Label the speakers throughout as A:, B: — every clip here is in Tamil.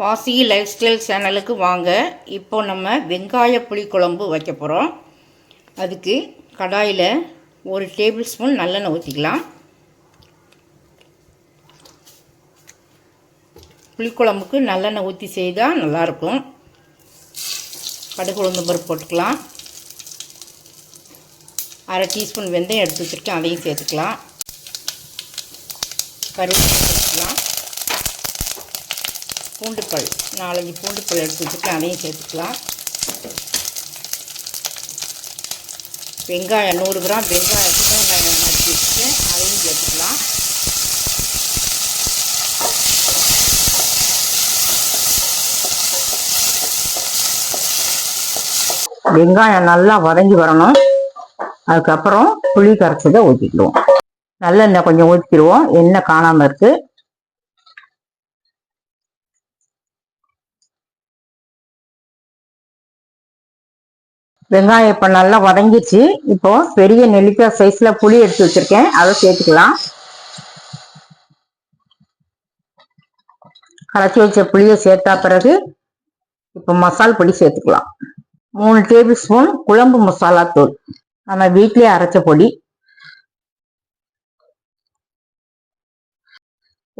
A: வாசி லைஃப் ஸ்டைல் சேனலுக்கு வாங்க. இப்போ நம்ம வெங்காய புளிக்குழம்பு வைக்க போகிறோம் அதுக்கு கடாயில் ஒரு டேபிள் ஸ்பூன் நல்லெண்ணெய் ஊற்றிக்கலாம் புளிக்குழம்புக்கு நல்லெண்ணெய் ஊற்றி செய்தால் நல்லாயிருக்கும் கடுகு உளுந்து பருப்பு போட்டுக்கலாம். அரை டீஸ்பூன் வெந்தயம் எடுத்து வச்சுருக்கேன் அதையும் சேர்த்துக்கலாம். கருவேப்பிலை சேர்த்துக்கலாம் பூண்டுப்பல் நாலஞ்சு பூண்டுப்பல் எடுத்து வச்சுருக்கேன் அதையும் சேர்த்துக்கலாம். வெங்காயம் நூறு கிராம் வெங்காயம் வெங்காயம் நறுக்கி வச்சுருக்கேன் அதையும் சேர்த்துக்கலாம். வெங்காயம் நல்லா வதங்கி வரணும். அதுக்கப்புறம் புளி கரைச்சதை ஊற்றிக்கிடுவோம் நல்லெண்ணெய் கொஞ்சம் ஊற்றிக்கிடுவோம் எண்ணெய் காணாமல் இருக்குது வெங்காயம் இப்போ நல்லா வதங்கிச்சு இப்போ பெரிய நெல்லிக்காய் சைஸில் புளி எடுத்து வச்சிருக்கேன். அதை சேர்த்துக்கலாம். கரைச்சி வச்ச புளியை சேர்த்தா பிறகு இப்போ மசால் பொடி சேர்த்துக்கலாம். மூணு டேபிள் ஸ்பூன் குழம்பு மசாலா தூள். நம்ம வீட்லயே அரைச்ச பொடி.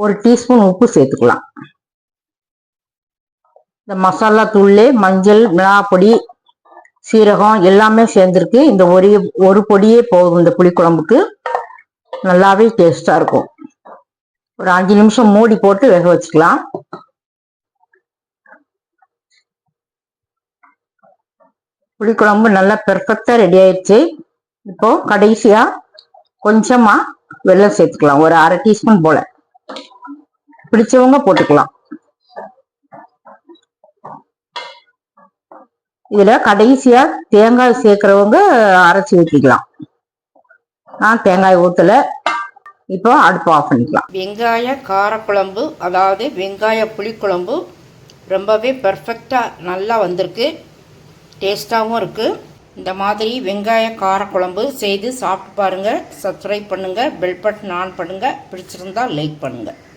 A: ஒரு டீஸ்பூன் உப்பு சேர்த்துக்கலாம். இந்த மசாலா தூள்லே மஞ்சள் மிளகாப்பொடி சீரகம் எல்லாமே சேர்ந்துருக்கு. இந்த ஒரு ஒரு பொடியே போகும் இந்த புளிக்குழம்புக்கு. நல்லாவே டேஸ்டாக இருக்கும். ஒரு அஞ்சு நிமிஷம் மூடி போட்டு வேக வச்சுக்கலாம். புளிக்குழம்பு நல்லா பெர்ஃபெக்டாக ரெடி ஆயிடுச்சு. இப்போ கடைசியாக கொஞ்சமாக வெள்ளம் சேர்த்துக்கலாம். ஒரு அரை டீஸ்பூன் போல. பிடிச்சவங்க போட்டுக்கலாம். இதுல கடைசியா தேங்காய் சேர்க்கிறவங்க அரைச்சி ஊற்றிக்கலாம் நான் தேங்காய் ஊற்றல இப்போ அடுப்பு ஆஃப் பண்ணிக்கலாம். வெங்காய காரக்குழம்பு அதாவது வெங்காய புளிக்குழம்பு ரொம்பவே பெர்ஃபெக்டாக நல்லா வந்திருக்கு. டேஸ்ட்டாகவும் இருக்குது இந்த மாதிரி வெங்காய காரக்குழம்பு செய்து சாப்பிட்டு பாருங்கள் சப்ஸ்கிரைப் பண்ணுங்கள் பெல் பட்டன் ஆன் பண்ணுங்கள் பிடிச்சிருந்தா லைக் பண்ணுங்கள்